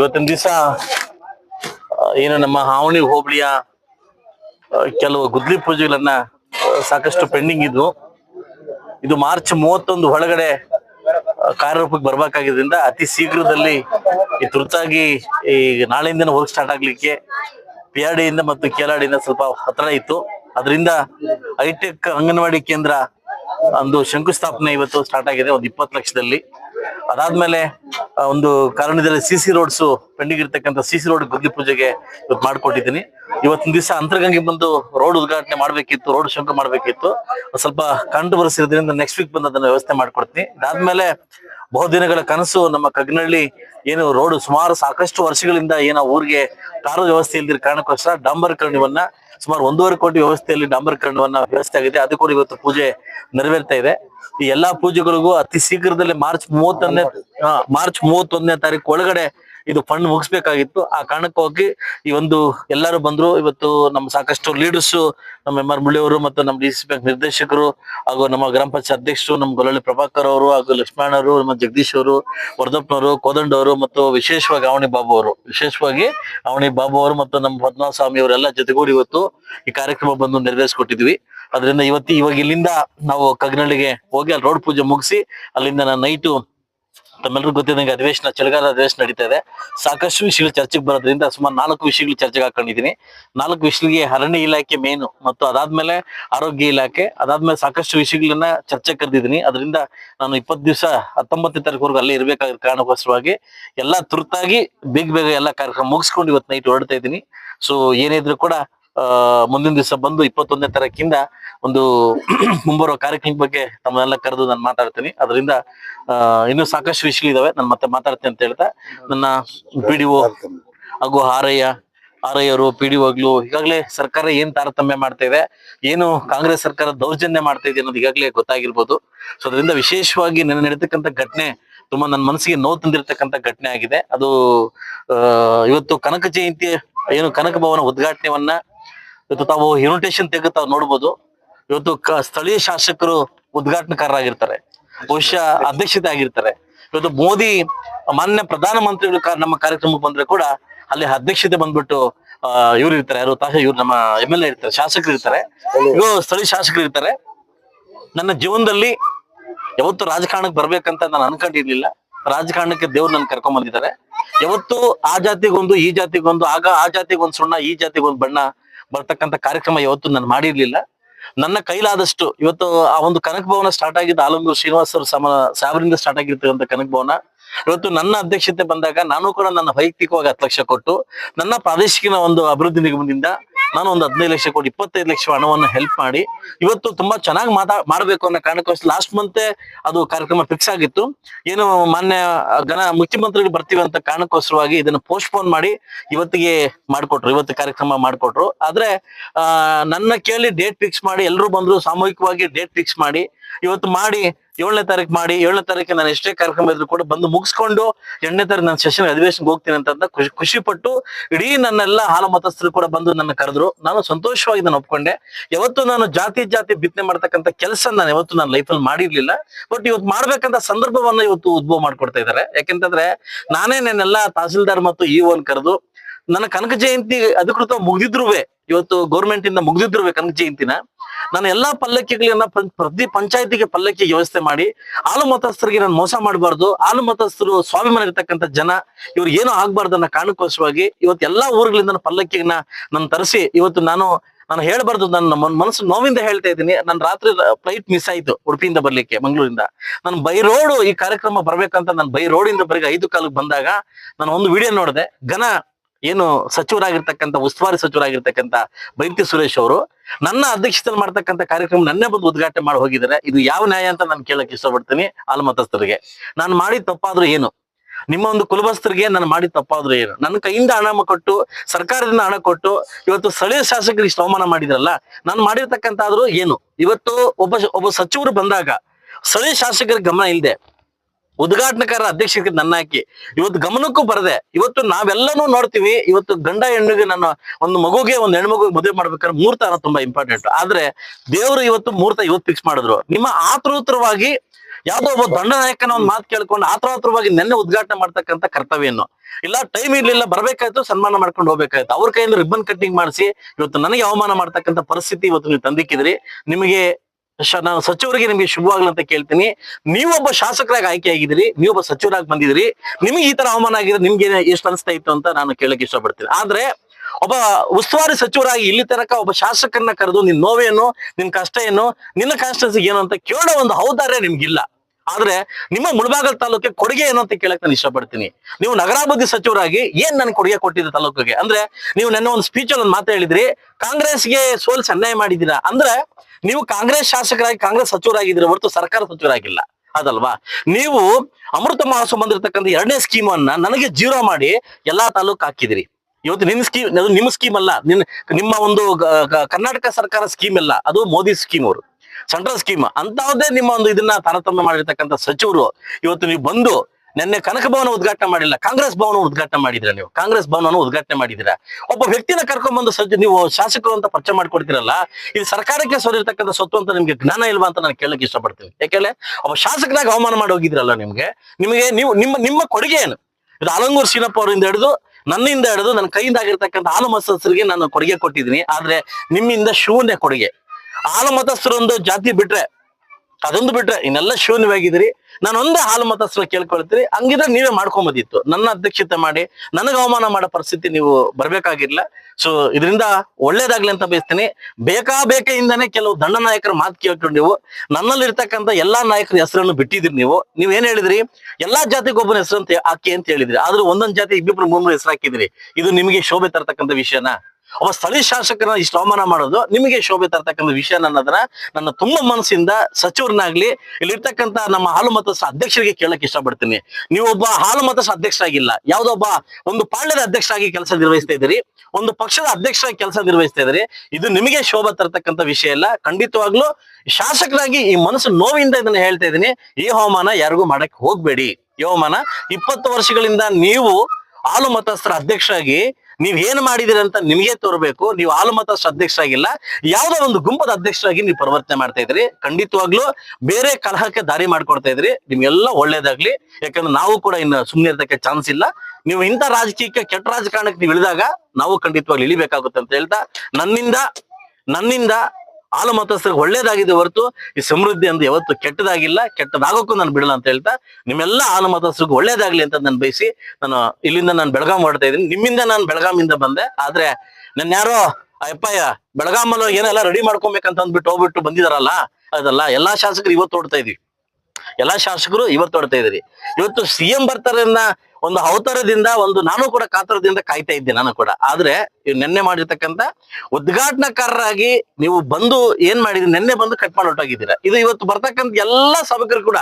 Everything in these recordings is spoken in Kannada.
ಇವತ್ತಿನ ದಿವಸ ಏನು ನಮ್ಮ ಹಾವಣಿ ಹೋಬಳಿಯ ಕೆಲವು ಗುದ್ಲಿ ಪೂಜೆಗಳನ್ನ ಸಾಕಷ್ಟು ಪೆಂಡಿಂಗ್ ಇದ್ವು. ಇದು ಮಾರ್ಚ್ ಮೂವತ್ತೊಂದು ಒಳಗಡೆ ಕಾರ್ಯರೂಪಕ್ಕೆ ಬರ್ಬೇಕಾಗಿದ್ರಿಂದ ಅತಿ ಶೀಘ್ರದಲ್ಲಿ ಈ ತುರ್ತಾಗಿ ಈ ನಾಳೆಯಿಂದನೇ ವರ್ಕ್ ಸ್ಟಾರ್ಟ್ ಆಗ್ಲಿಕ್ಕೆ ಪಿ ಆರ್ ಡಿಯಿಂದ ಮತ್ತು ಕೇಲಾಡಿಯಿಂದ ಸ್ವಲ್ಪ ಹತ್ರ ಇತ್ತು. ಅದರಿಂದ ಹೈಟೆಕ್ ಅಂಗನವಾಡಿ ಕೇಂದ್ರ ಒಂದು ಶಂಕುಸ್ಥಾಪನೆ ಇವತ್ತು ಸ್ಟಾರ್ಟ್ ಆಗಿದೆ, ಒಂದು ಇಪ್ಪತ್ತು ಲಕ್ಷದಲ್ಲಿ. ಅದಾದ್ಮೇಲೆ ಒಂದು ಕಾರಣದಲ್ಲಿ ಸಿ ಸಿ ರೋಡ್ಸ್ ಪೆಂಡಿಂಗ್ ಇರ್ತಕ್ಕಂಥ ಸಿ ಸಿ ರೋಡ್ ಗುದ್ಲಿ ಪೂಜೆಗೆ ಇವತ್ತು ಮಾಡ್ಕೊಟ್ಟಿದ್ದೀನಿ. ಇವತ್ತಿನ ದಿವಸ ಅಂತರ್ಗಂಗೆ ಬಂದು ರೋಡ್ ಉದ್ಘಾಟನೆ ಮಾಡ್ಬೇಕಿತ್ತು ರೋಡ್ ಶಂಕು ಮಾಡ್ಬೇಕಿತ್ತು. ಸ್ವಲ್ಪ ಕಂಡು ಬರೆಸಿರೋದ್ರಿಂದ ನೆಕ್ಸ್ಟ್ ವೀಕ್ ಬಂದು ಅದನ್ನ ವ್ಯವಸ್ಥೆ ಮಾಡ್ಕೊಡ್ತೀನಿ. ಅದಾದ್ಮೇಲೆ ಬಹುದಿನಗಳ ಕನಸು ನಮ್ಮ ಕಗ್ನಳ್ಳಿ ಏನು ರೋಡ್ ಸುಮಾರು ಸಾಕಷ್ಟು ವರ್ಷಗಳಿಂದ ಏನೋ ಊರಿಗೆ ಕಾರು ವ್ಯವಸ್ಥೆ ಇಲ್ದಿರ ಕಾರಣಕ್ಕೋಸ್ಕರ ಡಾಂಬರೀಕರಣವನ್ನ ಸುಮಾರು ಒಂದೂವರೆ ಕೋಟಿ ವ್ಯವಸ್ಥೆಯಲ್ಲಿ ಡಾಂಬರೀಕರಣವನ್ನ ವ್ಯವಸ್ಥೆ ಆಗಿದೆ. ಅದು ಕೂಡ ಇವತ್ತು ಪೂಜೆ ನೆರವೇರ್ತಾ ಇದೆ. ಈ ಎಲ್ಲಾ ಪೂಜೆಗಳಿಗೂ ಅತಿ ಶೀಘ್ರದಲ್ಲಿ ಮಾರ್ಚ್ ಮೂವತ್ತೊಂದನೇ ಮಾರ್ಚ್ ಮೂವತ್ತೊಂದನೇ ತಾರೀಕು ಒಳಗಡೆ ಇದು ಫಂಡ್ ಮುಗಿಸ್ಬೇಕಾಗಿತ್ತು. ಆ ಕಾರಣಕ್ಕಾಗಿ ಈ ಒಂದು ಎಲ್ಲರೂ ಬಂದ್ರು. ಇವತ್ತು ನಮ್ಮ ಸಾಕಷ್ಟು ಲೀಡರ್ಸ್ ನಮ್ಮ ಎಂ ಆರ್ ಮುಳ್ಳಿಯವರು ಮತ್ತು ನಮ್ಮ ಡಿ ಬ್ಯಾಂಕ್ ನಿರ್ದೇಶಕರು ಹಾಗೂ ನಮ್ಮ ಗ್ರಾಮ ಪಂಚಾಯತ್ ಅಧ್ಯಕ್ಷರು, ನಮ್ಮ ಗೊಲ್ಲಳ್ಳಿ ಪ್ರಭಾಕರ್ ಅವರು ಹಾಗೂ ಲಕ್ಷ್ಮಣ ಅವರು ನಮ್ಮ ಜಗದೀಶ್ ಅವರು, ವರ್ಧಪ್ಪನವರು ಕೋದಂಡವರು ಮತ್ತು ವಿಶೇಷವಾಗಿ ಅವಣಿ ಬಾಬು ಅವರು. ವಿಶೇಷವಾಗಿ ಅವಣಿ ಬಾಬು ಅವರು ಮತ್ತು ನಮ್ಮ ಪದ್ಮನಾಭ ಸ್ವಾಮಿ ಅವರೆಲ್ಲ ಜೊತೆಗೂಡಿ ಇವತ್ತು ಈ ಕಾರ್ಯಕ್ರಮ ಬಂದು ನೆರವೇರಿಸಿಕೊಟ್ಟಿದ್ವಿ. ಅದರಿಂದ ಇವತ್ತು ಇವಾಗ ಇಲ್ಲಿಂದ ನಾವು ಕಗ್ನಳ್ಳಿಗೆ ಹೋಗಿ ಅಲ್ಲಿ ರೋಡ್ ಪೂಜೆ ಮುಗಿಸಿ ಅಲ್ಲಿಂದ ನಾನು ನೈಟು ತಮ್ಮೆಲ್ಲರಿಗೂ ಗೊತ್ತಿದ್ದಂಗೆ ಅಧಿವೇಶನ ಚಳಿಗಾಲ ಅಧಿವೇಶನ ನಡೀತಾ ಇದೆ. ಸಾಕಷ್ಟು ವಿಷಯಗಳು ಚರ್ಚೆಗೆ ಬರೋದ್ರಿಂದ ಸುಮಾರು ನಾಲ್ಕು ವಿಷಯಗಳು ಚರ್ಚೆಗೆ ಹಾಕೊಂಡಿದ್ದೀನಿ. ನಾಲ್ಕು ವಿಷಯಗಳಿಗೆ ಅರಣ್ಯ ಇಲಾಖೆ ಮೇನು ಮತ್ತು ಅದಾದ್ಮೇಲೆ ಆರೋಗ್ಯ ಇಲಾಖೆ. ಅದಾದ್ಮೇಲೆ ಸಾಕಷ್ಟು ವಿಷಯಗಳನ್ನ ಚರ್ಚೆ ಕರೆದಿದ್ದೀನಿ. ಅದರಿಂದ ನಾನು ಇಪ್ಪತ್ತು ದಿವಸ ಹತ್ತೊಂಬತ್ತನೇ ತಾರೀಕುವರೆಗೂ ಅಲ್ಲೇ ಇರಬೇಕಾಗಿರೋ ಕಾರಣಕ್ಕೋಸ್ಕರವಾಗಿ ಎಲ್ಲ ತುರ್ತಾಗಿ ಬೇಗ ಬೇಗ ಎಲ್ಲ ಕಾರ್ಯಕ್ರಮ ಮುಗಿಸ್ಕೊಂಡು ಇವತ್ತು ನೈಟ್ ಹೊರಡ್ತಾ ಇದ್ದೀನಿ. ಸೊ ಏನಿದ್ರು ಕೂಡ ಮುಂದಿನ ದಿವಸ ಬಂದು ಇಪ್ಪತ್ತೊಂದನೇ ತಾರೀಕಿಂದ ಒಂದು ಮುಂಬರುವ ಕಾರ್ಯಕ್ರಮ ಬಗ್ಗೆ ತಮ್ಮನ್ನೆಲ್ಲ ಕರೆದು ನಾನು ಮಾತಾಡ್ತೀನಿ. ಅದರಿಂದ ಇನ್ನೂ ಸಾಕಷ್ಟು ವಿಷಯಗಳಿದಾವೆ ನಾನು ಮತ್ತೆ ಮಾತಾಡ್ತೀನಿ ಅಂತ ಹೇಳ್ತಾ, ನನ್ನ ಪಿ ಡಿ ಒ ಹಾಗೂ ಆರಯ್ಯ ಆರಯ್ಯರು ಪಿ ಡಿ ಒಗ್ಲು ಈಗಾಗಲೇ ಸರ್ಕಾರ ಏನ್ ತಾರತಮ್ಯ ಮಾಡ್ತಾ ಇದೆ, ಏನು ಕಾಂಗ್ರೆಸ್ ಸರ್ಕಾರ ದೌರ್ಜನ್ಯ ಮಾಡ್ತಾ ಇದೆ ಅನ್ನೋದು ಈಗಾಗಲೇ ಗೊತ್ತಾಗಿರ್ಬೋದು. ಸೊ ಅದರಿಂದ ವಿಶೇಷವಾಗಿ ನೆನೆ ನಡೀತಕ್ಕಂಥ ಘಟನೆ ತುಂಬಾ ನನ್ನ ಮನಸ್ಸಿಗೆ ನೋವು ತಂದಿರತಕ್ಕಂಥ ಘಟನೆ ಆಗಿದೆ. ಅದು ಇವತ್ತು ಕನಕ ಜಯಂತಿ, ಏನು ಕನಕ ಭವನ ಉದ್ಘಾಟನೆಯನ್ನ ಇವತ್ತು ತಾವು ಇನ್ವಿಟೇಷನ್ ತೆಗೆದು ತಾವು ನೋಡ್ಬೋದು. ಇವತ್ತು ಸ್ಥಳೀಯ ಶಾಸಕರು ಉದ್ಘಾಟನಕಾರರಾಗಿರ್ತಾರೆ. ಬಹುಶಃ ಅಧ್ಯಕ್ಷತೆ ಆಗಿರ್ತಾರೆ ಇವತ್ತು ಮೋದಿ ಮಾನ್ಯ ಪ್ರಧಾನ ಮಂತ್ರಿಗಳು ನಮ್ಮ ಕಾರ್ಯಕ್ರಮಕ್ಕೆ ಬಂದ್ರೆ ಕೂಡ ಅಲ್ಲಿ ಅಧ್ಯಕ್ಷತೆ ಬಂದ್ಬಿಟ್ಟು ಇವ್ರು ಇರ್ತಾರೆ. ಯಾರು ತಾಶ, ಇವ್ರು ನಮ್ಮ ಎಂ ಎಲ್ ಎ ಇರ್ತಾರೆ, ಶಾಸಕರು ಇರ್ತಾರೆ. ಇವರು ಸ್ಥಳೀಯ ಶಾಸಕರು ಇರ್ತಾರೆ. ನನ್ನ ಜೀವನದಲ್ಲಿ ಯಾವತ್ತು ರಾಜಕಾರಣಕ್ಕೆ ಬರ್ಬೇಕಂತ ನಾನು ಅನ್ಕೊಂಡಿರ್ಲಿಲ್ಲ. ರಾಜಕಾರಣಕ್ಕೆ ದೇವ್ರು ನನ್ ಕರ್ಕೊಂಡ್ ಬಂದಿದ್ದಾರೆ. ಯಾವತ್ತು ಆ ಜಾತಿಗೊಂದು, ಈ ಜಾತಿಗೊಂದು, ಆಗ ಆ ಜಾತಿಗೊಂದು ಸುಣ್ಣ, ಈ ಜಾತಿಗೊಂದು ಬಣ್ಣ ಬರ್ತಕ್ಕಂಥ ಕಾರ್ಯಕ್ರಮ ಯಾವತ್ತು ನಾನು ಮಾಡಿರ್ಲಿಲ್ಲ. ನನ್ನ ಕೈಲಾದಷ್ಟು ಇವತ್ತು ಆ ಒಂದು ಕನಕ ಭವನ ಸ್ಟಾರ್ಟ್ ಆಗಿದ್ದ ಆಲಂಗೂರು ಶ್ರೀನಿವಾಸ್ ಅವ್ರ ಸಮ ಸಾವಿರದಿಂದ ಸ್ಟಾರ್ಟ್ ಆಗಿರ್ತಕ್ಕಂಥ ಕನಕ ಭವನ. ಇವತ್ತು ನನ್ನ ಅಧ್ಯಕ್ಷತೆ ಬಂದಾಗ ನಾನು ಕೂಡ ನನ್ನ ವೈಯಕ್ತಿಕವಾಗಿ ಹತ್ತು ಲಕ್ಷ ಕೊಟ್ಟು, ನನ್ನ ಪ್ರಾದೇಶಿಕ ಒಂದು ಅಭಿವೃದ್ಧಿ ನಿಗಮದಿಂದ ನಾನು ಒಂದು ಹದಿನೈದು ಲಕ್ಷ ಕೋಟಿ ಇಪ್ಪತ್ತೈದು ಲಕ್ಷ ಹಣವನ್ನು ಹೆಲ್ಪ್ ಮಾಡಿ. ಇವತ್ತು ತುಂಬಾ ಚೆನ್ನಾಗಿ ಮಾತಾ, ಮಾಡಬೇಕು ಅನ್ನೋ ಕಾರಣಕ್ಕೋಸ್ಕರ ಲಾಸ್ಟ್ ಮಂತೆ ಅದು ಕಾರ್ಯಕ್ರಮ ಫಿಕ್ಸ್ ಆಗಿತ್ತು. ಏನು ಮಾನ್ಯ ಗಣ ಮುಖ್ಯಮಂತ್ರಿಗಳು ಬರ್ತೀವಿ ಅಂತ ಕಾರಣಕ್ಕೋಸ್ಕರವಾಗಿ ಇದನ್ನ ಪೋಸ್ಟ್ಪೋನ್ ಮಾಡಿ ಇವತ್ತಿಗೆ ಮಾಡ್ಕೊಟ್ರು, ಇವತ್ತು ಕಾರ್ಯಕ್ರಮ ಮಾಡ್ಕೊಟ್ರು. ಆದ್ರೆ ನನ್ನ ಕೇಳಿ ಡೇಟ್ ಫಿಕ್ಸ್ ಮಾಡಿ ಎಲ್ಲರೂ ಬಂದ್ರು ಸಾಮೂಹಿಕವಾಗಿ ಡೇಟ್ ಫಿಕ್ಸ್ ಮಾಡಿ ಇವತ್ತು ಮಾಡಿ, ಏಳನೇ ತಾರೀಕು ಮಾಡಿ, ಏಳನೇ ತಾರೀಕು ನಾನು ಎಷ್ಟೇ ಕಾರ್ಯಕ್ರಮ ಇದ್ರು ಕೂಡ ಬಂದು ಮುಗಿಸ್ಕೊಂಡು ಎಂಟನೇ ತಾರೀಕು ನಾನು ಸೆಷನ್ ಅಧಿವೇಶನಕ್ಕೆ ಹೋಗ್ತೀನಿ ಅಂತ ಖುಷಿ ಖುಷಿ ಪಟ್ಟು ಇಡೀ ನನ್ನೆಲ್ಲ ಹಾಲು ಮತಸ್ಥರು ಕೂಡ ಬಂದು ನನ್ನ ಕರೆದ್ರು. ನಾನು ಸಂತೋಷವಾಗಿ ನಾನು ಒಪ್ಕೊಂಡೆ. ಯಾವತ್ತು ನಾನು ಜಾತಿ ಜಾತಿ ಬಿತ್ತನೆ ಮಾಡ್ತಕ್ಕಂಥ ಕೆಲಸ ನಾನು ಯಾವತ್ತು ನನ್ನ ಲೈಫಲ್ಲಿ ಮಾಡಿರ್ಲಿಲ್ಲ. ಬಟ್ ಇವತ್ತು ಮಾಡ್ಬೇಕಂತ ಸಂದರ್ಭವನ್ನ ಇವತ್ತು ಉದ್ಭವ ಮಾಡ್ಕೊಡ್ತಾ ಇದ್ದಾರೆ. ಯಾಕೆಂತಂದ್ರೆ ನಾನೇ ನನ್ನೆಲ್ಲ ತಹಸೀಲ್ದಾರ್ ಮತ್ತು ಇ ಒನ್ ಕರೆದು, ನನ್ನ ಕನಕ ಜಯಂತಿ ಅಧಿಕೃತ ಮುಗಿದ್ರುವೆ ಇವತ್ತು ಗೌರ್ಮೆಂಟ್ ಇಂದ ಮುಗಿದಿದ್ರು ಕನಕ ಜಯಂತಿನ. ನಾನು ಎಲ್ಲಾ ಪಲ್ಲಕ್ಕಿಗಳನ್ನ ಪ್ರತಿ ಪಂಚಾಯತಿಗೆ ಪಲ್ಲಕ್ಕಿ ವ್ಯವಸ್ಥೆ ಮಾಡಿ, ಹಾಲು ಮತಸ್ಥರಿಗೆ ನಾನು ಮೋಸ ಮಾಡಬಾರ್ದು, ಹಾಲು ಮತಸ್ಥರು ಸ್ವಾಭಿಮಾನ ಇರ್ತಕ್ಕಂಥ ಜನ ಇವ್ರಿಗೆ ಏನು ಆಗ್ಬಾರ್ದು ಅನ್ನೋ ಕಾರಣಕ್ಕೋಸ್ಕರವಾಗಿ ಇವತ್ತು ಎಲ್ಲಾ ಊರುಗಳಿಂದ ಪಲ್ಲಕ್ಕಿಯನ್ನ ನಾನು ತರಿಸಿ, ಇವತ್ತು ನಾನು ನಾನು ಹೇಳ್ಬಾರ್ದು ನನ್ನ ಮನ್- ಮನಸ್ಸು ನೋವಿಂದ ಹೇಳ್ತಾ ಇದ್ದೀನಿ ನನ್ನ ರಾತ್ರಿ ಫ್ಲೈಟ್ ಮಿಸ್ ಆಯ್ತು ಉಡುಪಿಯಿಂದ ಬರ್ಲಿಕ್ಕೆ, ಮಂಗಳೂರಿಂದ. ನಾನು ಬೈ ರೋಡ್ ಈ ಕಾರ್ಯಕ್ರಮ ಬರ್ಬೇಕಂತ ನಾನು ಬೈ ರೋಡಿಂದ ಬರೀ ಐದು ಕಾಲಕ್ಕೆ ಬಂದಾಗ, ನಾನು ಒಂದು ವಿಡಿಯೋ ನೋಡಿದೆ, ಘನ ಏನು ಸಚಿವರಾಗಿರ್ತಕ್ಕಂಥ, ಉಸ್ತುವಾರಿ ಸಚಿವರಾಗಿರ್ತಕ್ಕಂಥ ಬೈಂತಿ ಸುರೇಶ್ ಅವರು, ನನ್ನ ಅಧ್ಯಕ್ಷತೆಯಲ್ಲಿ ಮಾಡ್ತಕ್ಕಂಥ ಕಾರ್ಯಕ್ರಮ ನನ್ನೇ ಬಂದು ಉದ್ಘಾಟನೆ ಮಾಡಿ ಹೋಗಿದ್ದಾರೆ. ಇದು ಯಾವ ನ್ಯಾಯ ಅಂತ ನಾನು ಕೇಳಕ್ಕೆ ಇಷ್ಟಪಡ್ತೀನಿ ಆಲ್ಮತಸ್ಥರಿಗೆ. ನಾನು ಮಾಡಿದ ತಪ್ಪಾದ್ರೂ ಏನು? ನಿಮ್ಮ ಒಂದು ಕುಲಬಸ್ತರಿಗೆ ನಾನು ಮಾಡಿ ತಪ್ಪಾದ್ರೂ ಏನು? ನನ್ನ ಕೈಯಿಂದ ಹಣ ಕೊಟ್ಟು, ಸರ್ಕಾರದಿಂದ ಹಣ ಕೊಟ್ಟು, ಇವತ್ತು ಸ್ಥಳೀಯ ಶಾಸಕರಿಗೆ ಅವಮಾನ ಮಾಡಿದ್ರಲ್ಲ, ನಾನು ಮಾಡಿರ್ತಕ್ಕಂಥಾದ್ರೂ ಏನು? ಇವತ್ತು ಒಬ್ಬ ಒಬ್ಬ ಸಚಿವರು ಬಂದಾಗ, ಸ್ಥಳೀಯ ಶಾಸಕರಿಗೆ ಗಮನ ಇಲ್ಲದೆ ಉದ್ಘಾಟನಕಾರ ಅಧ್ಯಕ್ಷಕ್ಕೆ ನನ್ನ ಹಾಕಿ ಇವತ್ತು ಗಮನಕ್ಕೂ ಬರದೆ, ಇವತ್ತು ನಾವೆಲ್ಲನೂ ನೋಡ್ತೀವಿ, ಇವತ್ತು ಗಂಡ ಹೆಣ್ಣಿಗೆ ನನ್ನ ಒಂದು ಮಗುಗೆ, ಒಂದು ಹೆಣ್ಮಗು ಮದುವೆ ಮಾಡ್ಬೇಕಾದ್ರೆ ಮೂರ್ತ ಅನ್ನೋದು ತುಂಬಾ ಇಂಪಾರ್ಟೆಂಟ್ ಆದ್ರೆ ದೇವರು ಇವತ್ತು ಮೂರ್ತ ಇವತ್ತು ಫಿಕ್ಸ್ ಮಾಡಿದ್ರು. ನಿಮ್ಮ ಆತೃತರವಾಗಿ ಯಾವ್ದೋ ಒಬ್ಬ ದಂಡನಾಯಕನ ಒಂದು ಮಾತು ಕೇಳ್ಕೊಂಡು ಆತರಾತ್ರವಾಗಿ ನೆನ್ನೆ ಉದ್ಘಾಟನೆ ಮಾಡ್ತಕ್ಕಂಥ ಕರ್ತವ್ಯನು ಇಲ್ಲ ಟೈಮ್ ಇರ್ಲಿಲ್ಲ, ಬರ್ಬೇಕಾಯ್ತು, ಸನ್ಮಾನ ಮಾಡ್ಕೊಂಡು ಹೋಗ್ಬೇಕಾಯ್ತು. ಅವ್ರ ಕೈಯಿಂದ ರಿಬ್ಬನ್ ಕಟ್ಟಿಂಗ್ ಮಾಡಿಸಿ, ಇವತ್ತು ನನಗೆ ಅವಮಾನ ಮಾಡ್ತಕ್ಕಂಥ ಪರಿಸ್ಥಿತಿ ಇವತ್ತು ನೀವು ತಂದಿಕ್ಕಿದ್ರಿ. ನಿಮಗೆ ನಾನು ಸಚಿವರಿಗೆ ನಿಮಗೆ ಶುಭವಾಗಲಿ ಅಂತ ಕೇಳ್ತೀನಿ. ನೀವೊಬ್ಬ ಶಾಸಕರಾಗಿ ಆಯ್ಕೆ ಆಗಿದ್ರಿ ನೀವೊಬ್ಬ ಸಚಿವರಾಗಿ ಬಂದಿದ್ರಿ ನಿಮಗೆ ಈ ತರ ಅವಮಾನ ಆಗಿದ್ರೆ ನಿಮ್ಗೆ ಎಷ್ಟು ಅನಿಸ್ತಾ ಇತ್ತು ಅಂತ ನಾನು ಕೇಳಕ್ಕೆ ಇಷ್ಟಪಡ್ತೀನಿ. ಆದ್ರೆ, ಒಬ್ಬ ಉಸ್ತುವಾರಿ ಸಚಿವರಾಗಿ ಇಲ್ಲಿ ತನಕ ಒಬ್ಬ ಶಾಸಕರನ್ನ ಕರೆದು ನಿನ್ ನೋವೇನು, ನಿನ್ ಕಷ್ಟ ಏನು, ನಿನ್ನ ಕಾನ್ಸ್ಟೆನ್ಸಿ ಏನು ಅಂತ ಕೇಳೋ ಒಂದು ಔದಾರ್ಯ ನಿಮ್ಗಿಲ್ಲ. ಆದ್ರೆ ನಿಮ್ಮ ಮುಳಬಾಗಲ್ ತಾಲೂಕಿಗೆ ಕೊಡುಗೆ ಏನು ಅಂತ ಕೇಳಕ್ ನಾನು ಇಷ್ಟಪಡ್ತೀನಿ. ನೀವು ನಗರಾಭಿವೃದ್ಧಿ ಸಚಿವರಾಗಿ ಏನ್ ನನ್ ಕೊಡುಗೆ ಕೊಟ್ಟಿದ್ದೆ ತಾಲೂಕಿಗೆ? ಅಂದ್ರೆ ನೀವು ನೆನ್ನೆ ಒಂದು ಸ್ಪೀಚ್ ಅಲ್ಲಿ ಒಂದು ಮಾತು ಹೇಳಿದ್ರಿ, ಕಾಂಗ್ರೆಸ್ಗೆ ಸೋಲ್ಸ್ ಅನ್ಯಾಯ ಮಾಡಿದ್ದೀರಾ? ಅಂದ್ರೆ ನೀವು ಕಾಂಗ್ರೆಸ್ ಶಾಸಕರಾಗಿ, ಕಾಂಗ್ರೆಸ್ ಸಚಿವರಾಗಿದ್ದೀರಾ ಹೊರತು ಸರ್ಕಾರ ಸಚಿವರಾಗಿಲ್ಲ. ಅದಲ್ವಾ? ನೀವು ಅಮೃತ ಮಹೋತ್ಸವ ಬಂದಿರತಕ್ಕಂತ ಎರಡನೇ ಸ್ಕೀಮ್ ಅನ್ನ ನನಗೆ ಜೀರೋ ಮಾಡಿ ಎಲ್ಲಾ ತಾಲೂಕು ಹಾಕಿದಿರಿ ಇವತ್ತು ನಿನ್ ಸ್ಕೀಮ್ ಅದು ನಿಮ್ಮ ಸ್ಕೀಮ್ ಅಲ್ಲ. ನಿನ್, ನಿಮ್ಮ ಒಂದು ಕರ್ನಾಟಕ ಸರ್ಕಾರ ಸ್ಕೀಮ್ ಅಲ್ಲ. ಅದು ಮೋದಿ ಸ್ಕೀಮ್ ಅವರು. ಸೆಂಟ್ರಲ್ ಸ್ಕೀಮ್ ಅಂತಹದ್ದೇ ನಿಮ್ಮ ಒಂದು ಇದನ್ನ ತಾರತಮ್ಯ ಮಾಡಿರ್ತಕ್ಕಂಥ ಸಚಿವರು ಇವತ್ತು ನೀವು ಬಂದು ನಿನ್ನೆ ಕನಕ ಭವನ ಉದ್ಘಾಟನೆ ಮಾಡಿಲ್ಲ, ಕಾಂಗ್ರೆಸ್ ಭವನ ಉದ್ಘಾಟನೆ ಮಾಡಿದ್ರ ನೀವು? ಕಾಂಗ್ರೆಸ್ ಭವನ ಉದ್ಘಾಟನೆ ಮಾಡಿದಿರಾ ಒಬ್ಬ ವ್ಯಕ್ತಿನ ಕರ್ಕೊಂಡ್ಬಂದು ಸಜ್ಜ ನೀವು ಶಾಸಕರು ಅಂತ ಪರಿಚಯ ಮಾಡ್ಕೊಡ್ತೀರಲ್ಲ, ಇದು ಸರ್ಕಾರಕ್ಕೆ ಸೋರಿರ್ತಕ್ಕಂಥ ಸ್ವತ್ತು ಅಂತ ನಿಮ್ಗೆ ಜ್ಞಾನ ಇಲ್ವಾ ಅಂತ ನಾನು ಕೇಳಕ್ ಇಷ್ಟಪಡ್ತೀನಿ. ಯಾಕೆಂದ್ರೆ ಒಬ್ಬ ಶಾಸಕನಾಗ ಅವಮಾನ ಮಾಡಿ ಹೋಗಿದ್ರಲ್ಲ ನಿಮ್ಗೆ, ನಿಮಗೆ ನೀವು ನಿಮ್ಮ ನಿಮ್ಮ ಕೊಡುಗೆ ಏನು? ಇದು ಆಲಂಗೂರ್ ಸೀನಪ್ಪ ಅವರಿಂದ ಹಿಡಿದು ನನ್ನಿಂದ ಹಿಡಿದು ನನ್ನ ಕೈಯಿಂದ ಆಗಿರ್ತಕ್ಕಂಥ ನಾನು ಕೊಡುಗೆ ಕೊಟ್ಟಿದ್ದೀನಿ, ಆದ್ರೆ ನಿಮ್ಮಿಂದ ಶೂನ್ಯ ಕೊಡುಗೆ. ಹಾಲು ಮತಸ್ಥರೊಂದು ಜಾತಿ ಬಿಟ್ರೆ, ಅದೊಂದು ಬಿಟ್ರೆ ಇನ್ನೆಲ್ಲ ಶೂನ್ಯವಾಗಿದ್ದೀರಿ. ಒಂದೇ ಹಾಲು ಮತಸ್ಥರ ಕೇಳ್ಕೊಳ್ತೀರಿ. ಹಂಗಿದ್ರೆ ನೀವೇ ಮಾಡ್ಕೊಂಬೋದಿತ್ತು ನನ್ನ ಅಧ್ಯಕ್ಷತೆ ಮಾಡಿ, ನನಗೆ ಅವಮಾನ ಮಾಡೋ ಪರಿಸ್ಥಿತಿ ನೀವು ಬರ್ಬೇಕಾಗಿಲ್ಲ. ಸೊ ಇದರಿಂದ ಒಳ್ಳೇದಾಗ್ಲಿ ಅಂತ ಬಯಸ್ತೀನಿ. ಬೇಕಾಬೇಕೆಯಿಂದಾನೆ ಕೆಲವು ದಂಡ ನಾಯಕರ ಮಾತು ಕೇಳ್ಕೊಂಡು ನೀವು, ನನ್ನಲ್ಲಿರ್ತಕ್ಕಂಥ ಎಲ್ಲಾ ನಾಯಕರ ಹೆಸರನ್ನು ಬಿಟ್ಟಿದ್ರಿ ನೀವು. ನೀವ್ ಏನ್ ಹೇಳಿದ್ರಿ? ಎಲ್ಲಾ ಜಾತಿಗೆ ಒಬ್ಬನ ಹೆಸರು ಅಂತ ಹಾಕಿ ಅಂತ ಹೇಳಿದ್ರಿ. ಆದ್ರೂ ಒಂದೊಂದ್ ಜಾತಿ ಇಬ್ಬಿಬ್ರು ಮೂರು ಹೆಸರು ಹಾಕಿದ್ರಿ ಇದು ನಿಮಗೆ ಶೋಭೆ ತರ್ತಕ್ಕಂಥ ವಿಷಯನ? ಒಬ್ಬ ಸ್ಥಳೀಯ ಶಾಸಕರನ್ನ ಇಷ್ಟು ಅವಮಾನ ಮಾಡೋದು ನಿಮಗೆ ಶೋಭೆ ತರ್ತಕ್ಕಂಥ ವಿಷಯ ನನ್ನದನ್ನ ನನ್ನ ತುಂಬಾ ಮನಸ್ಸಿಂದ ಸಚಿವರನ್ನಾಗ್ಲಿ ಇಲ್ಲಿರ್ತಕ್ಕಂಥ ನಮ್ಮ ಹಾಲು ಮತಸ್ಥ ಅಧ್ಯಕ್ಷರಿಗೆ ಕೇಳಕ್ ಇಷ್ಟಪಡ್ತೀನಿ. ನೀವೊಬ್ಬ ಹಾಲು ಮತಸ್ಥ ಅಧ್ಯಕ್ಷರಾಗಿಲ್ಲ ಯಾವ್ದೊಬ್ಬ ಒಂದು ಪಾಳ್ಯದ ಅಧ್ಯಕ್ಷರಾಗಿ ಕೆಲಸ ನಿರ್ವಹಿಸ್ತಾ ಇದ್ದೀರಿ, ಒಂದು ಪಕ್ಷದ ಅಧ್ಯಕ್ಷರಾಗಿ ಕೆಲಸ ನಿರ್ವಹಿಸ್ತಾ ಇದ್ದೀರಿ, ಇದು ನಿಮಗೆ ಶೋಭೆ ತರ್ತಕ್ಕಂಥ ವಿಷಯ ಇಲ್ಲ ಖಂಡಿತವಾಗ್ಲೂ ಶಾಸಕರಾಗಿ ಈ ಮನಸ್ಸು ನೋವಿಂದ ಇದನ್ನ ಹೇಳ್ತಾ ಇದ್ದೀನಿ. ಈ ಹವಾಮಾನ ಯಾರಿಗೂ ಮಾಡಕ್ ಹೋಗ್ಬೇಡಿ. ಈ ಹವಾಮಾನ ಇಪ್ಪತ್ತು ವರ್ಷಗಳಿಂದ ನೀವು ಹಾಲು ಮತಸ್ಥರ ಅಧ್ಯಕ್ಷರಾಗಿ ನೀವ್ ಏನ್ ಮಾಡಿದಿರಿ ಅಂತ ನಿಮಗೆ ತೋರ್ಬೇಕು. ನೀವು ಅಷ್ಟು ಅಧ್ಯಕ್ಷರಾಗಿಲ್ಲ. ಯಾವ್ದೋ ಒಂದು ಗುಂಪದ ಅಧ್ಯಕ್ಷರಾಗಿ ನೀವು ಪರಿವರ್ತನೆ ಮಾಡ್ತಾ ಇದ್ರಿ. ಖಂಡಿತವಾಗ್ಲೂ ಬೇರೆ ಕಲಹಕ್ಕೆ ದಾರಿ ಮಾಡ್ಕೊಡ್ತಾ ಇದ್ರಿ. ನಿಮ್ಗೆಲ್ಲ ಒಳ್ಳೇದಾಗ್ಲಿ. ಯಾಕಂದ್ರೆ ನಾವು ಕೂಡ ಇನ್ನು ಸುಮ್ಮನೆ ಇರ್ತಕ್ಕೆ ಚಾನ್ಸ್ ಇಲ್ಲ. ನೀವು ಇಂಥ ರಾಜಕೀಯಕ್ಕೆ, ಕೆಟ್ಟ ರಾಜಕಾರಣಕ್ಕೆ ನೀವು ಇಳಿದಾಗ ನಾವು ಖಂಡಿತವಾಗ್ಲೂ ಇಳಿಬೇಕಾಗುತ್ತೆ ಅಂತ ಹೇಳ್ತಾ, ನನ್ನಿಂದ ನನ್ನಿಂದ ಹಾಲು ಮತಸ್ಥರಿಗೆ ಒಳ್ಳೇದಾಗಿದೆ ಹೊರತು ಈ ಸಮೃದ್ಧಿ ಅಂದ್ರೆ ಯಾವತ್ತು ಕೆಟ್ಟದಾಗಿಲ್ಲ, ಕೆಟ್ಟದಾಗೋಕ್ಕೂ ನಾನು ಬಿಡಲ್ಲ ಅಂತ ಹೇಳ್ತಾ, ನಿಮ್ಮೆಲ್ಲ ಹಾಲು ಮತಸ್ಥರಿಗೆ ಒಳ್ಳೇದಾಗ್ಲಿ ಅಂತ ನಾನು ಬಯಸಿ ನಾನು ಇಲ್ಲಿಂದ ನಾನು ಬೆಳಗಾಂ ಮಾಡ್ತಾ ಇದ್ದೀನಿ. ನಿಮ್ಮಿಂದ ನಾನು ಬೆಳಗಾಮಿಂದ ಬಂದೆ, ಆದ್ರೆ ನನ್ನ ಯಾರೋ ಅಪ್ಪಯ್ಯ ಬೆಳಗಾಮಲ್ಲಿ ಏನೆಲ್ಲ ರೆಡಿ ಮಾಡ್ಕೊಬೇಕಂತ ಅಂದ್ಬಿಟ್ಟು ಹೋಗ್ಬಿಟ್ಟು ಬಂದಿದಾರಲ್ಲ, ಅದಲ್ಲ, ಎಲ್ಲಾ ಶಾಸಕರು ಇವತ್ತು ಹೊಡ್ತಾ ಇದೀವಿ. ಎಲ್ಲಾ ಶಾಸಕರು ಇವತ್ತು ಹೊಡ್ತಾ ಇದ್ರಿ ಇವತ್ತು ಸಿಎಂ ಬರ್ತಾರನ್ನ ಒಂದು ಅವತಾರದಿಂದ, ಒಂದು ನಾನು ಕೂಡ ಕಾತರದಿಂದ ಕಾಯ್ತಾ ಇದ್ದೆ ನಾನು ಕೂಡ. ಆದ್ರೆ ನಿನ್ನೆ ಮಾಡಿರ್ತಕ್ಕಂಥ ಉದ್ಘಾಟನಾಕಾರರಾಗಿ ನೀವು ಬಂದು ಏನ್ ಮಾಡಿದ್ರಿ? ನೆನ್ನೆ ಬಂದು ಕಟ್ ಮಾಡಿ ಇದು ಇವತ್ತು ಬರ್ತಕ್ಕಂಥ ಎಲ್ಲಾ ಸಭಕರು ಕೂಡ,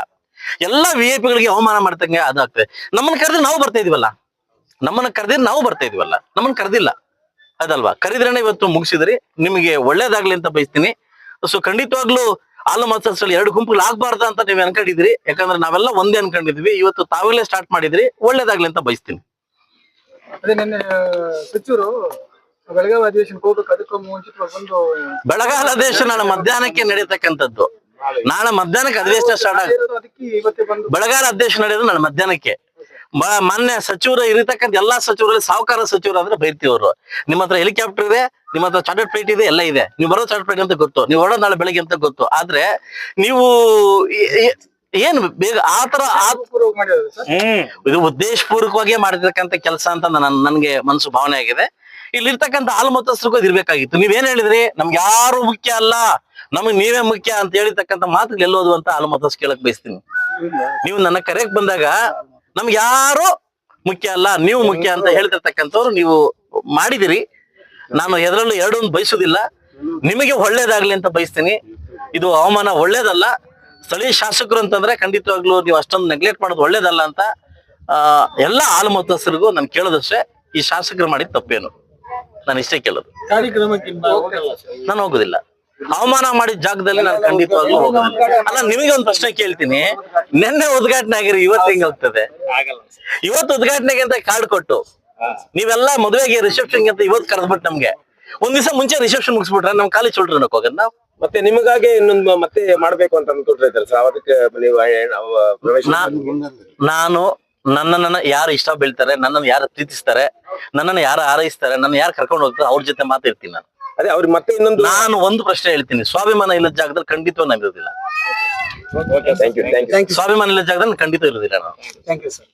ಎಲ್ಲಾ ವಿ ಐ ಪಿಗಳಿಗೆ ಅವಮಾನ ಮಾಡ್ತಂಗೆ ಅದಾಗ್ತದೆ. ನಮ್ಮನ್ನ ಕರೆದ್ರೆ ನಾವು ಬರ್ತಾ ಇದೀವಲ್ಲ? ನಮ್ಮನ್ನ ಕರೆದ್ರೆ ನಾವು ಬರ್ತಾ ಇದೀವಲ್ಲ? ನಮ್ಮನ್ನ ಕರೆದಿಲ್ಲ. ಅದಲ್ವಾ? ಕರೆದ್ರೇನೆ ಇವತ್ತು ಮುಗಿಸಿದ್ರಿ. ನಿಮಗೆ ಒಳ್ಳೇದಾಗ್ಲಿ ಅಂತ ಬಯಸ್ತೀನಿ. ಸೊ, ಖಂಡಿತವಾಗ್ಲೂ ಹಾಲು ಮತಸ್ಥಳ ಎರಡು ಗುಂಪುಗಳು ಆಗ್ಬಾರ್ದ ಅಂತ ನೀವು ಅನ್ಕೊಂಡಿದ್ರಿ ಯಾಕಂದ್ರೆ ನಾವೆಲ್ಲ ಒಂದೇ ಅನ್ಕೊಂಡಿದ್ವಿ ಇವತ್ತು ತಾವೆಲ್ಲೇ ಸ್ಟಾರ್ಟ್ ಮಾಡಿದ್ರಿ. ಒಳ್ಳೇದಾಗ್ಲಿ ಅಂತ ಬಯಸ್ತೀನಿ. ಅದೇ ನಿನ್ನೆ ಸಚಿವರು ಬೆಳಗಾವಿ ಅಧಿವೇಶನಕ್ಕೆ ಹೋಗ್ಬೇಕು. ಅದಕ್ಕೂ ಮುಂಚಿತವಾಗಿ ಒಂದು ಬೆಳಗಾಲ ದೇಶ ನಾಳೆ ಮಧ್ಯಾಹ್ನಕ್ಕೆ ನಡೀತಕ್ಕಂಥದ್ದು. ನಾಳೆ ಮಧ್ಯಾಹ್ನಕ್ಕೆ ಅಧಿವೇಶನ ಸ್ಟಾರ್ಟ್ ಬೆಳಗಾಲ ಅಧ್ಯಕ್ಷ ನಡೆಯೋದು ನಾಳೆ ಮಧ್ಯಾಹ್ನಕ್ಕೆ. ಮೊನ್ನೆ ಸಚಿವರು ಇರತಕ್ಕಂಥ ಎಲ್ಲಾ ಸಚಿವರಲ್ಲಿ ಸಾಹುಕಾರ ಸಚಿವರು ಅಂದ್ರೆ ಬೈರ್ತಿವರು ನಿಮ್ಮ ಹತ್ರ ಹೆಲಿಕಾಪ್ಟರ್ ಇದೆ ನಿಮ್ಮ ಹತ್ರ ಚಾರ್ಟರ್ ಫ್ಲೈಟ್ ಇದೆ ಎಲ್ಲ ಇದೆ. ನೀವು ಬರೋ ಚಾರ್ಟರ್ ಫ್ಲೈಟ್ ಅಂತ ಗೊತ್ತು. ನೀವು ಹೊರಡೋ ನಾಳೆ ಬೆಳಗ್ಗೆ ಅಂತ ಗೊತ್ತು. ಆದ್ರೆ ನೀವು ಏನು ಬೇಗ ಆತರ ಹ್ಮ್. ಇದು ಉದ್ದೇಶಪೂರ್ವಕವಾಗಿ ಮಾಡಿರ್ತಕ್ಕಂಥ ಕೆಲಸ ಅಂತ ನನ್ ನನ್ಗೆ ಮನಸ್ಸು ಭಾವನೆ ಆಗಿದೆ. ಇಲ್ಲಿರ್ತಕ್ಕಂಥ ಹಾಲು ಮತಸ್ಥರಿಗೂ ಅದು ಇರ್ಬೇಕಾಗಿತ್ತು. ನೀವೇನ್ ಹೇಳಿದ್ರಿ? ನಮ್ಗೆ ಯಾರು ಮುಖ್ಯ ಅಲ್ಲ. ನಮಗ್ ನೀವೇ ಮುಖ್ಯ ಅಂತ ಹೇಳಿರ್ತಕ್ಕಂಥ ಮಾತು ಗೆಲ್ಲೋದು ಅಂತ ಹಾಲು ಮತಸ್ ಕೇಳಕ್ ಬಯಸ್ತೀನಿ. ನೀವು ನನ್ನ ಕರೆಗೆ ಬಂದಾಗ ನಮ್ಗೆ ಯಾರು ಮುಖ್ಯ ಅಲ್ಲ ನೀವು ಮುಖ್ಯ ಅಂತ ಹೇಳ್ತಿರ್ತಕ್ಕಂಥವ್ರು ನೀವು ಮಾಡಿದಿರಿ. ನಾನು ಎದರಲ್ಲೂ ಎರಡೊಂದು ಬಯಸುದಿಲ್ಲ. ನಿಮಗೆ ಒಳ್ಳೇದಾಗ್ಲಿ ಅಂತ ಬಯಸ್ತೀನಿ. ಇದು ಅವಮಾನ ಒಳ್ಳೇದಲ್ಲ. ಸ್ಥಳೀಯ ಶಾಸಕರು ಅಂತಂದ್ರೆ ಖಂಡಿತವಾಗ್ಲೂ ನೀವು ಅಷ್ಟೊಂದು ನೆಗ್ಲೆಕ್ಟ್ ಮಾಡೋದು ಒಳ್ಳೇದಲ್ಲ ಅಂತ ಆ, ಎಲ್ಲ ಹಾಲು ಮತಸ್ಥರಿಗೂ ನಾನು ಕೇಳೋದಷ್ಟೇ ಈ ಶಾಸಕರು ಮಾಡಿದ ತಪ್ಪೇನು? ನಾನು ಇಷ್ಟೇ ಕೇಳೋದು. ನಾನು ಹೋಗುದಿಲ್ಲ. ಅವಮಾನ ಮಾಡಿದ ಜಾಗದಲ್ಲಿ ನಾನು ಖಂಡಿತವಾಗ್ಲೂ ಅಲ್ಲ ನಿಮಗೆ ಒಂದು ಪ್ರಶ್ನೆ ಕೇಳ್ತೀನಿ. ನಿನ್ನೆ ಉದ್ಘಾಟನೆ ಆಗಿರಿ ಇವತ್ತು ಹೆಂಗ್ ಹೋಗ್ತದೆ ಇವತ್ತು ಉದ್ಘಾಟನೆಗೆ ಅಂತ ಕಾರ್ಡ್ ಕೊಟ್ಟು ನೀವೆಲ್ಲ ಮದುವೆಗೆ ರಿಸೆಪ್ಷನ್ ಅಂತ ಇವತ್ತು ಕರೆದ್ಬಿಟ್ಟು ನಮ್ಗೆ ಒಂದ್ ದಿವಸ ಮುಂಚೆ ರಿಸೆಪ್ಷನ್ ಮುಗಿಸ್ಬಿಟ್ರೆ ನಮ್ ಕಾಲೇಜ್ ಚಿಲ್ಡ್ರನ್ ಹೋಗೋದ್ ನಾವು ಮತ್ತೆ ನಿಮಗಾಗಿ ಇನ್ನೊಂದು ಮತ್ತೆ ಮಾಡ್ಬೇಕು ಅಂತ ಅನ್ಕೊಟ್ರೆ ಸರ್ ನೀವು ನಾನು ನನ್ನನ್ನ ಯಾರು ಇಷ್ಟ ಬೀಳ್ತಾರೆ ನನ್ನನ್ನು ಯಾರು ಪ್ರೀತಿಸ್ತಾರೆ ನನ್ನನ್ನು ಯಾರು ಆರೈಸ್ತಾರೆ ನನ್ನ ಯಾರು ಕರ್ಕೊಂಡು ಹೋಗ್ತಾರೆ ಅವ್ರ ಜೊತೆ ಮಾತಾಡ್ತೀನಿ ನಾನು. ಅದೇ ಅವ್ರಿಗೆ ಮತ್ತೆ ಇನ್ನೊಂದು ನಾನು ಒಂದು ಪ್ರಶ್ನೆ ಹೇಳ್ತೀನಿ. ಸ್ವಾಭಿಮಾನ ಇಲ್ಲದ ಜಾಗದಲ್ಲಿ ಖಂಡಿತ ನಾನು ಇರೋದಿಲ್ಲ thank you thank you thank you ಸ್ವಾಭಿಮಾನ ಇಲ್ಲದ ಜಾಗದಲ್ಲಿ ಖಂಡಿತ ಇರೋದಿಲ್ಲ ನಾನು. Thank you sir